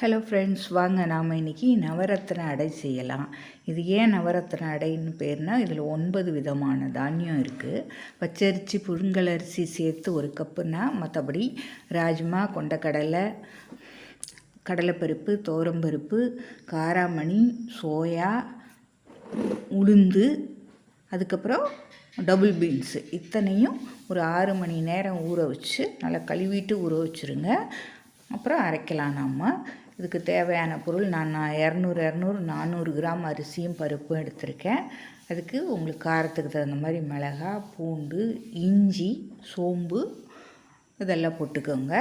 Hello friends வாங்க நாம் இன்றைக்கி நவரத்ன அடை செய்யலாம். இது ஏன் நவரத்ன அடைன்னு பேர்னால் இதில் ஒன்பது விதமான தானியம் இருக்குது பச்சரிசி புழுங்கலரிசி சேர்த்து ஒரு கப்புனா மற்றபடி ராஜ்மா கொண்டக்கடலை கடலைப்பருப்பு தோரம்பருப்பு காராமணி சோயா உளுந்து அதுக்கப்புறம் டபுள் பீன்ஸு இத்தனையும் ஒரு ஆறு மணி நேரம் ஊற வச்சு நல்லா கழுவிட்டு ஊற வச்சுருங்க. அப்புறம் அரைக்கலாம் நம்ம இதுக்கு தேவையான பொருள் நான் நான் இரநூறு இரநூறு நானூறு கிராம் அரிசியும் பருப்பும் எடுத்திருக்கேன். அதுக்கு உங்களுக்கு காரத்துக்கு தகுந்த மாதிரி மிளகா பூண்டு இஞ்சி சோம்பு இதெல்லாம் போட்டுக்கோங்க.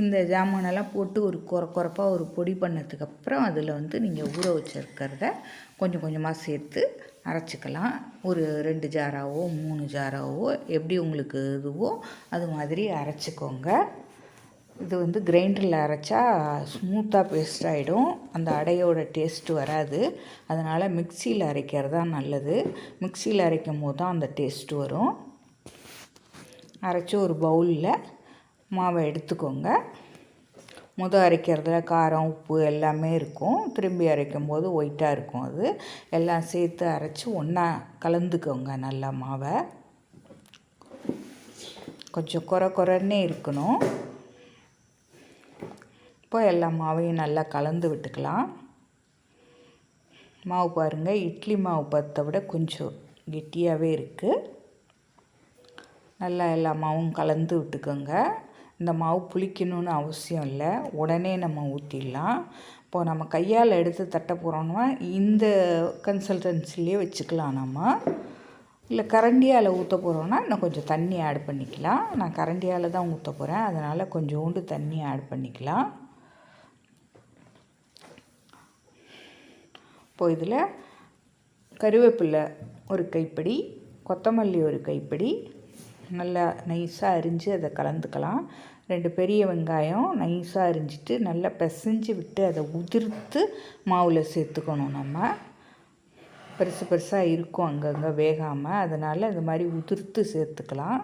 இந்த ஜாமானெல்லாம் போட்டு ஒரு குறை குறைப்பாக ஒரு பொடி பண்ணதுக்கப்புறம் அதில் வந்து நீங்கள் ஊற வச்சுருக்கிறத கொஞ்சம் கொஞ்சமாக சேர்த்து அரைச்சிக்கலாம். ஒரு ரெண்டு ஜாராவோ மூணு ஜாராவோ எப்படி உங்களுக்கு இதுவோ அது மாதிரி அரைச்சிக்கோங்க. இது வந்து கிரைண்டரில் அரைச்சா ஸ்மூத்தாக பேஸ்ட் ஆகிடும் அந்த அடையோட டேஸ்ட்டு வராது. அதனால் மிக்சியில் அரைக்கிறது தான் நல்லது. மிக்சியில் அரைக்கும் போது தான் அந்த டேஸ்ட்டு வரும். அரைச்சி ஒரு பவுலில் மாவை எடுத்துக்கோங்க. முத அரைக்கிறதுல காரம் உப்பு எல்லாமே இருக்கும். திரும்பி அரைக்கும் போது ஒயிட்டாக இருக்கும் அது. எல்லாம் சேர்த்து அரைச்சி ஒன்றா கலந்துக்கோங்க நல்லா மாவை. கொஞ்சம் குறை குறைன்னே இருக்கணும். இப்போ எல்லா மாவையும் நல்லா கலந்து விட்டுக்கலாம். மாவு பாருங்கள் இட்லி மாவு பத்தை விட கொஞ்சம் கெட்டியாகவே இருக்குது நல்லா எல்லா மாவும் கலந்து விட்டுக்கோங்க. இந்த மாவு புளிக்கணும்னு அவசியம் இல்லை உடனே நம்ம ஊற்றிடலாம் இப்போது நம்ம கையால் எடுத்து தட்ட போகிறோம்னா இந்த கன்சல்டன்சிலே வச்சுக்கலாம் நம்ம. இல்லை கரண்டியால் ஊற்ற போகிறோன்னா இன்னும் கொஞ்சம் தண்ணி ஆட் பண்ணிக்கலாம். நான் கரண்டியால் தான் ஊற்ற போகிறேன் அதனால் கொஞ்சோண்டு தண்ணி ஆட் பண்ணிக்கலாம். இப்போ இதில் கருவேப்பிலை ஒரு கைப்பிடி கொத்தமல்லி ஒரு கைப்பிடி நல்லா நைஸாக அரிஞ்சு அதை கலந்துக்கலாம். ரெண்டு பெரிய வெங்காயம் நைஸாக அரிஞ்சிட்டு நல்லா பிசைஞ்சு விட்டு அதை உதிர்த்து மாவில் சேர்த்துக்கணும் நம்ம. பெருசு பெருசாக இருக்கும் அங்கங்கே வேகாமல் அதனால் இந்த மாதிரி உதிர்த்து சேர்த்துக்கலாம்.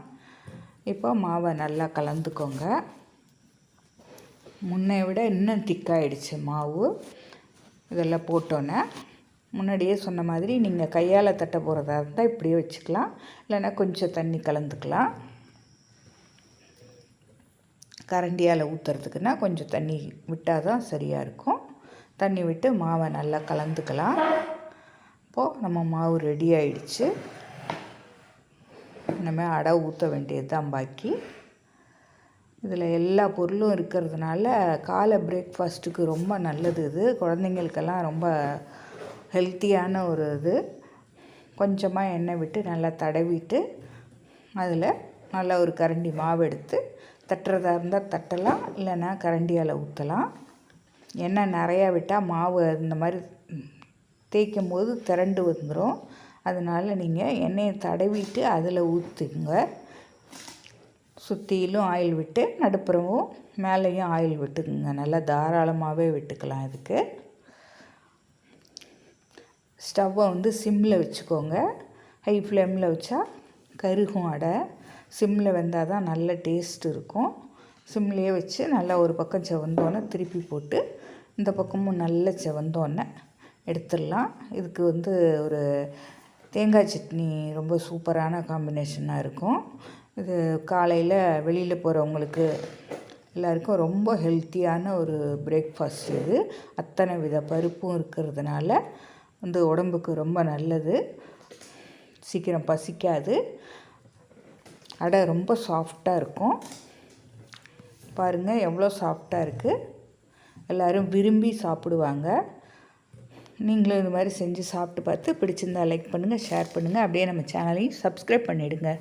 இப்போ மாவை நல்லா கலந்துக்கோங்க. முன்னை விட இன்னும் திக்காயிடுச்சு மாவு. இதெல்லாம் போட்டோன்னே முன்னாடியே சொன்ன மாதிரி நீங்கள் கையால் தட்ட போகிறதா இருந்தால் இப்படியே வச்சுக்கலாம். இல்லைன்னா கொஞ்சம் தண்ணி கலந்துக்கலாம். கரண்டியால் ஊற்றுறதுக்குன்னா கொஞ்சம் தண்ணி விட்டால் தான் சரியாக இருக்கும். தண்ணி விட்டு மாவை நல்லா கலந்துக்கலாம். இப்போது நம்ம மாவு ரெடி ஆயிடுச்சு. இனிமேல் அடை ஊற்ற வேண்டியது தான் பாக்கி. இதில் எல்லா பொருளும் இருக்கிறதுனால காலை பிரேக்ஃபாஸ்ட்டுக்கு ரொம்ப நல்லது இது. குழந்தைங்களுக்கெல்லாம் ரொம்ப ஹெல்த்தியான ஒரு இது. கொஞ்சமாக எண்ணெய் விட்டு நல்லா தடவிட்டு அதில் நல்லா ஒரு கரண்டி மாவு எடுத்து தட்டுறதா இருந்தால் தட்டலாம் இல்லைன்னா கரண்டியால் ஊற்றலாம் எண்ணெய் நிறையா விட்டால் மாவு இந்த மாதிரி தேய்க்கும் போது திரண்டு வந்துடும் அதனால் நீங்கள் எண்ணெயை தடவிட்டு அதில் ஊற்றுங்க சுற்றிலும் ஆயில் விட்டு நடுப்புறவும் மேலேயும் ஆயில் விட்டுக்குங்க. நல்லா தாராளமாகவே விட்டுக்கலாம் இதுக்கு. ஸ்டவ்வை வந்து சிம்மில் வச்சுக்கோங்க. ஹை ஃப்ளேமில் வச்சா கருகும் அடை. சிம்மில் வெந்தால் தான் நல்ல டேஸ்ட் இருக்கும். சிம்லேயே வச்சு நல்லா ஒரு பக்கம் செவந்தோன்னே திருப்பி போட்டு இந்த பக்கமும் நல்ல செவந்தோன்னே எடுத்துடலாம். இதுக்கு வந்து ஒரு தேங்காய் சட்னி ரொம்ப சூப்பரான காம்பினேஷனாக இருக்கும். இது காலையில் வெளியில் போகிறவங்களுக்கு எல்லாருக்கும் ரொம்ப ஹெல்த்தியான ஒரு பிரேக்ஃபாஸ்ட் இது. அத்தனை வித பருப்பும் இருக்கிறதுனால வந்து உடம்புக்கு ரொம்ப நல்லது. சீக்கிரம் பசிக்காது. அடை ரொம்ப சாஃப்டாக இருக்கும். பாருங்கள் எவ்வளோ சாஃப்டாக இருக்குது எல்லோரும் விரும்பி சாப்பிடுவாங்க. நீங்களும் இது மாதிரி செஞ்சு சாப்பிட்டு பார்த்து பிடிச்சிருந்தா லைக் பண்ணுங்கள் ஷேர் பண்ணுங்கள் அப்படியே நம்ம சேனலையும் சப்ஸ்கிரைப் பண்ணிவிடுங்க